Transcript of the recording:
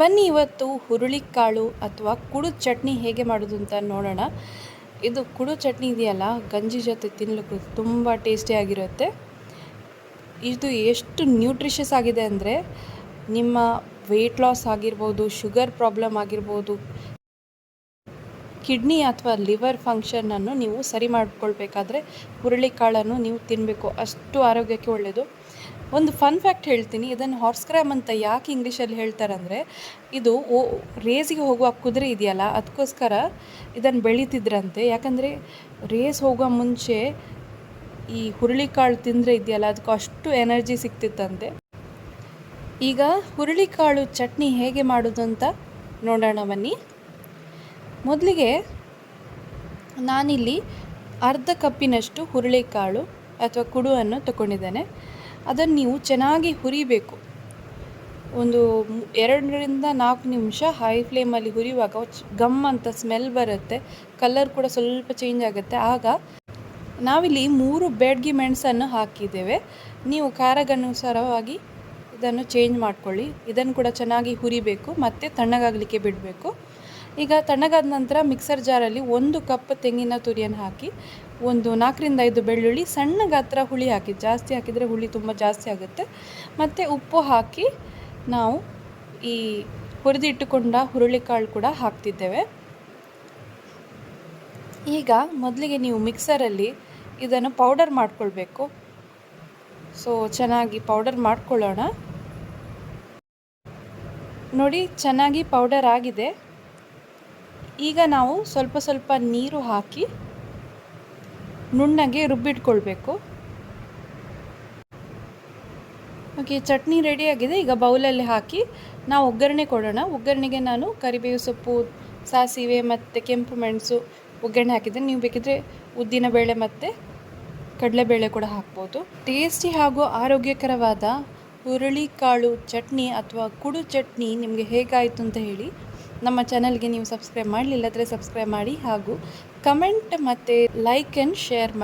ಬನ್ನಿ ಇವತ್ತು ಹುರುಳಿಕಾಳು ಅಥವಾ ಕುಡು ಚಟ್ನಿ ಹೇಗೆ ಮಾಡೋದು ಅಂತ ನೋಡೋಣ. ಇದು ಕುಡು ಚಟ್ನಿ ಇದೆಯಲ್ಲ, ಗಂಜಿ ಜೊತೆ ತಿನ್ನಲಿಕ್ಕೆ ತುಂಬ ಟೇಸ್ಟಿಯಾಗಿರುತ್ತೆ ಇದು ಎಷ್ಟು ನ್ಯೂಟ್ರಿಷಸ್ ಆಗಿದೆ ಅಂದರೆ ನಿಮ್ಮ ವೆಯ್ಟ್ ಲಾಸ್ ಆಗಿರ್ಬೋದು, ಶುಗರ್ ಪ್ರಾಬ್ಲಮ್ ಆಗಿರ್ಬೋದು, ಕಿಡ್ನಿ ಅಥವಾ ಲಿವರ್ ಫಂಕ್ಷನನ್ನು ನೀವು ಸರಿ ಮಾಡಿಕೊಳ್ಬೇಕಾದ್ರೆ ಹುರುಳಿಕಾಳನ್ನು ನೀವು ತಿನ್ನಬೇಕು ಅಷ್ಟು ಆರೋಗ್ಯಕ್ಕೆ ಒಳ್ಳೆಯದು ಒಂದು ಫನ್ ಫ್ಯಾಕ್ಟ್ ಹೇಳ್ತೀನಿ. ಇದನ್ನು ಹಾರ್ಸ್ ಕ್ರ್ಯಾಮ್ ಅಂತ ಯಾಕೆ ಇಂಗ್ಲೀಷಲ್ಲಿ ಹೇಳ್ತಾರಂದರೆ, ಇದು ಓ ರೇಸಿಗೆ ಹೋಗುವ ಕುದುರೆ ಇದೆಯಲ್ಲ ಅದಕ್ಕೋಸ್ಕರ ಇದನ್ನು ಬೆಳೀತಿದ್ರಂತೆ. ಯಾಕಂದರೆ ರೇಸ್ ಹೋಗುವ ಮುಂಚೆ ಈ ಹುರುಳಿಕಾಳು ತಿಂದರೆ ಇದೆಯಲ್ಲ ಅದಕ್ಕೆ ಅಷ್ಟು ಎನರ್ಜಿ ಸಿಗ್ತಿತ್ತಂತೆ ಈಗ ಹುರುಳಿಕಾಳು ಚಟ್ನಿ ಹೇಗೆ ಮಾಡೋದು ಅಂತ ನೋಡೋಣ ಬನ್ನಿ. ಮೊದಲಿಗೆ ನಾನಿಲ್ಲಿ ಅರ್ಧ ಕಪ್ಪಿನಷ್ಟು ಹುರುಳಿಕಾಳು ಅಥವಾ ಕುಡುವನ್ನು ತಗೊಂಡಿದ್ದೇನೆ ಅದನ್ನು ನೀವು ಚೆನ್ನಾಗಿ ಹುರಿಬೇಕು. ಒಂದು ಎರಡರಿಂದ ನಾಲ್ಕು ನಿಮಿಷ ಹೈ ಫ್ಲೇಮಲ್ಲಿ ಹುರಿಯುವಾಗ ಗಮ್ ಅಂತ ಸ್ಮೆಲ್ ಬರುತ್ತೆ. ಕಲರ್ ಕೂಡ ಸ್ವಲ್ಪ ಚೇಂಜ್ ಆಗುತ್ತೆ. ಆಗ ನಾವಿಲ್ಲಿ ಮೂರು ಬೆಡ್ಗಿ ಮೆಣಸನ್ನು ಹಾಕಿದ್ದೇವೆ. ನೀವು ಖಾರಗನುಸಾರವಾಗಿ ಇದನ್ನು ಚೇಂಜ್ ಮಾಡ್ಕೊಳ್ಳಿ. ಇದನ್ನು ಕೂಡ ಚೆನ್ನಾಗಿ ಹುರಿಬೇಕು. ಮತ್ತು ತಣ್ಣಗಾಗಲಿಕ್ಕೆ ಬಿಡಬೇಕು. ಈಗ ತಣ್ಣಗಾದ ನಂತರ ಮಿಕ್ಸರ್ ಜಾರಲ್ಲಿ ಒಂದು ಕಪ್ ತೆಂಗಿನ ತುರಿಯನ್ನು ಹಾಕಿ, ಒಂದು ನಾಲ್ಕರಿಂದ ಐದು ಬೆಳ್ಳುಳ್ಳಿ, ಸಣ್ಣ ಗಾತ್ರ ಹುಳಿ ಹಾಕಿ, ಜಾಸ್ತಿ ಹಾಕಿದರೆ ಹುಳಿ ತುಂಬ ಜಾಸ್ತಿ ಆಗುತ್ತೆ. ಮತ್ತು ಉಪ್ಪು ಹಾಕಿ ನಾವು ಈ ಹುರಿದಿಟ್ಟುಕೊಂಡ ಹುರುಳಿಕಾಳು ಕೂಡ ಹಾಕ್ತಿದ್ದೇವೆ. ಈಗ ಮೊದಲಿಗೆ ನೀವು ಮಿಕ್ಸರಲ್ಲಿ ಇದನ್ನು ಪೌಡರ್ ಮಾಡ್ಕೊಳ್ಬೇಕು. ಸೊ, ಚೆನ್ನಾಗಿ ಪೌಡರ್ ಮಾಡ್ಕೊಳ್ಳೋಣ. ನೋಡಿ, ಚೆನ್ನಾಗಿ ಪೌಡರ್ ಆಗಿದೆ. ಈಗ ನಾವು ಸ್ವಲ್ಪ ಸ್ವಲ್ಪ ನೀರು ಹಾಕಿ ನುಣ್ಣಗೆ ರುಬ್ಬಿಟ್ಕೊಳ್ಬೇಕು. ಓಕೆ, ಚಟ್ನಿ ರೆಡಿಯಾಗಿದೆ ಈಗ ಬೌಲಲ್ಲಿ ಹಾಕಿ ನಾವು ಒಗ್ಗರಣೆ ಕೊಡೋಣ. ಒಗ್ಗರಣೆಗೆ ನಾನು ಕರಿಬೇವು ಸೊಪ್ಪು, ಸಾಸಿವೆ ಮತ್ತು ಕೆಂಪು ಮೆಣಸು ಒಗ್ಗರಣೆ ಹಾಕಿದ್ದೆ ನೀವು ಬೇಕಿದ್ರೆ ಉದ್ದಿನ ಬೇಳೆ ಮತ್ತು ಕಡಲೆಬೇಳೆ ಕೂಡ ಹಾಕ್ಬೋದು. ಟೇಸ್ಟಿ ಹಾಗೂ ಆರೋಗ್ಯಕರವಾದ ಹುರುಳಿಕಾಳು ಚಟ್ನಿ ಅಥವಾ ಕುಡು ಚಟ್ನಿ ನಿಮಗೆ ಹೇಗಾಯಿತು ಅಂತ ಹೇಳಿ ನಮ್ಮ ಚಾನಲ್ಗೆ ನೀವು ಸಬ್ಸ್ಕ್ರೈಬ್ ಮಾಡಲಿಲ್ಲದ್ರೆ ಸಬ್ಸ್ಕ್ರೈಬ್ ಮಾಡಿ ಹಾಗೂ ಕಮೆಂಟ್ ಮತ್ತು ಲೈಕ್ ಆ್ಯಂಡ್ ಶೇರ್ ಮಾಡಿ.